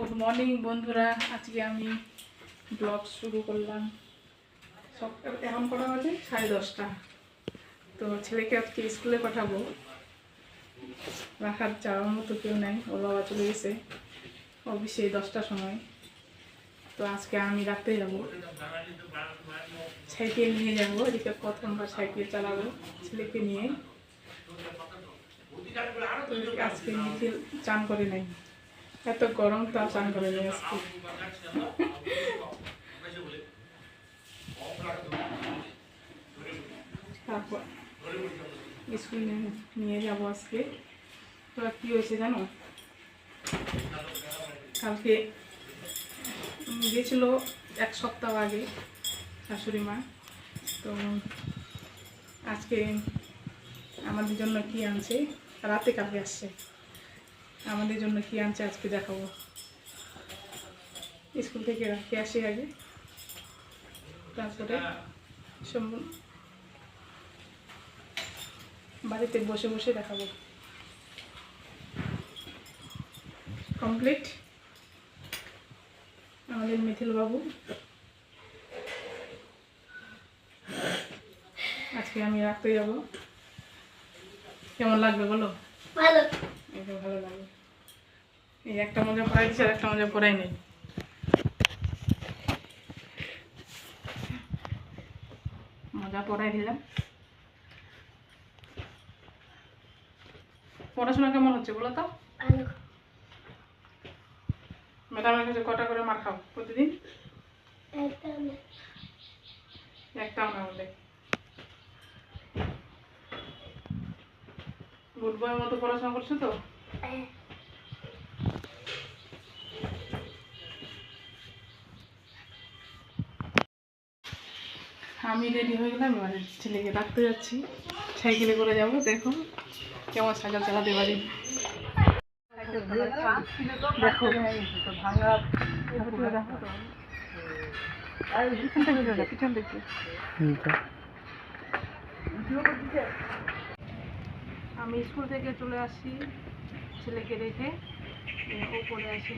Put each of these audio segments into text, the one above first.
Good morning বন্ধুরা। আজকে আমি ব্লগ শুরু করলাম। সকাল এখন কটা বাজে? সাড়ে দশটা। তো ছেলেকে আজকে স্কুলে পাঠাবো। রাখার যাওয়ার মতো কেউ নেই, ওর বাবা চলে গেছে অফিসে দশটার সময়। তো আজকে আমি রাখতে যাব। সাইকেল নিয়ে যাব, এদিকে প্রথমবার সাইকেল চালাবো ছেলেকে নিয়ে। আজকে চান করে নাই। এত গরম তা চান করে নেই আজকে তারপর স্কুল নিয়ে যাব আজকে। তো কী হয়েছে জানো? কালকে গেছিল এক সপ্তাহ আগে শাশুড়ি মা। তো আজকে আমাদের জন্য কি আনছে? রাতে কালকে আসছে। আমাদের জন্য কি আনছে আজকে দেখাবো। স্কুল থেকে রাখতে আসি আগে? তারপরে সম্পূর্ণ বাড়িতে বসে বসে দেখাবো। কমপ্লিট? আমাদের মিথিল বাবু আজকে আমি রাখতে যাব। কেমন লাগবে বলো? ভালো। ভালো লাগে এই একটা মজা পড়াই দিচ্ছে আর একটা মজা পড়াই নেই। মজা পড়াই দিলাম। পড়াশোনা কেমন হচ্ছে বলো তো? ম্যাডামের কাছে কটা করে মার খাও প্রতিদিন? একটা আমরা বলে। গুড বয়ের মতো পড়াশোনা করছ তো? হ্যাঁ, আমি রেডি হয়ে গেলাম, এবার ছেলেকে রাখতে যাচ্ছি। সাইকেলে করে যাব দেখো কেমন সাইকেল চালাতে পারি ভাঙা পিছন থেকে আমি স্কুল থেকে চলে আসি, ছেলেকে রেখে। ওপরে আসি,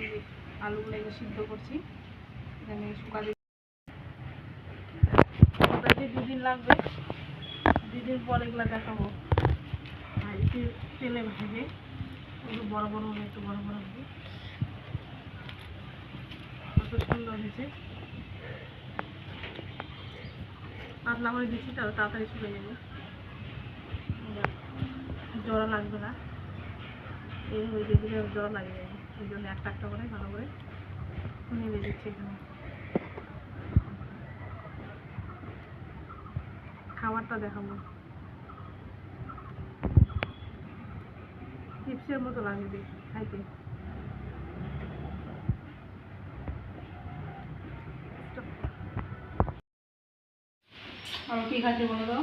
আলুগুলো সিদ্ধ করছি। এখানে শুকাতে মোটামুটি দুদিন লাগবে। দুদিন পর এগুলো দেখাবো। আর একটু তেলে ভেজে। একটু বড় বড় হবে, একটু বড় বড় হবে। কত সুন্দর হয়েছে। পাতলা করে দিচ্ছি তাহলে তাড়াতাড়ি শুকে যাবে। জোড়া লাগবে না। এই হয়ে দিয়ে দিলে জোড়া লাগে। যাবে এই জন্য একটা একটা করে ভালো করে নেড়ে দিচ্ছি এখানে। খাবারটা দেখাবো। চিপসের মতো লাগবে খাইতে। আমি কি খাচ্ছি বলো তো?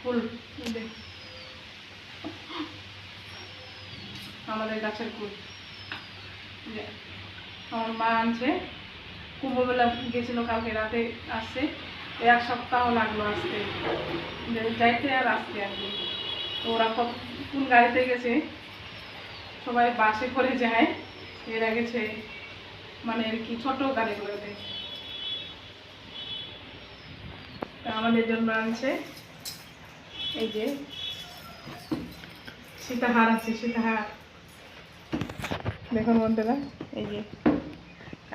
ফুল আমাদের গাছের ফুল। আমার মা আনছে। কুম্ভমেলা গেছিল কালকে রাতে আসছে। এক সপ্তাহ লাগল আসতে যাইতে আর আসতে আর কি। তো ওরা কত কোন গাড়িতে গেছে? সবাই বাসে করে যায়। এরা গেছে মানে আর কি ছোট গাড়ি করে দেয় আমাদের জন্য আনছে। এই যে সীতাহার আছে, সীতাহার। দেখুন বন্ধুরা, এই যে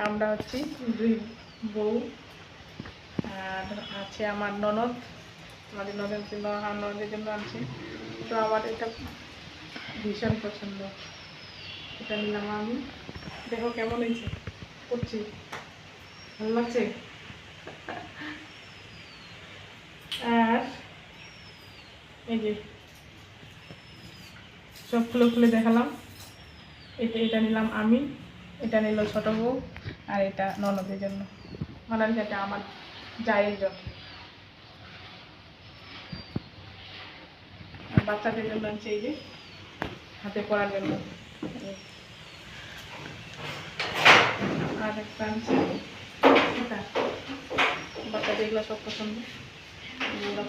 আমরা হচ্ছি দুই বউ। আর আছে আমার ননদ। আমাদের ননদ ননদের জন্য আনছে। তো আমার এটা ভীষণ পছন্দ। এটা নিলাম আমি। দেখো কেমন হয়েছে। করছি। ভালো লাগছে? আর এই যে সব খুলে খুলে দেখালাম। এটা এটা নিলাম আমি। এটা নিল ছোট বউ আর এটা ননদের জন্য। মানে যেটা আমার জন্য বাচ্চাদের জন্য আনছে এই যে হাতে পরার জন্য। আর একটা আনছে বাচ্চাদের এগুলো সব পছন্দ।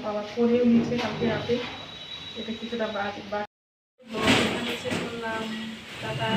বাবা করেও নিচ্ছে কালকে রাতে। এটা কিছুটা বাদ বাদ শেষ করলাম টাটা।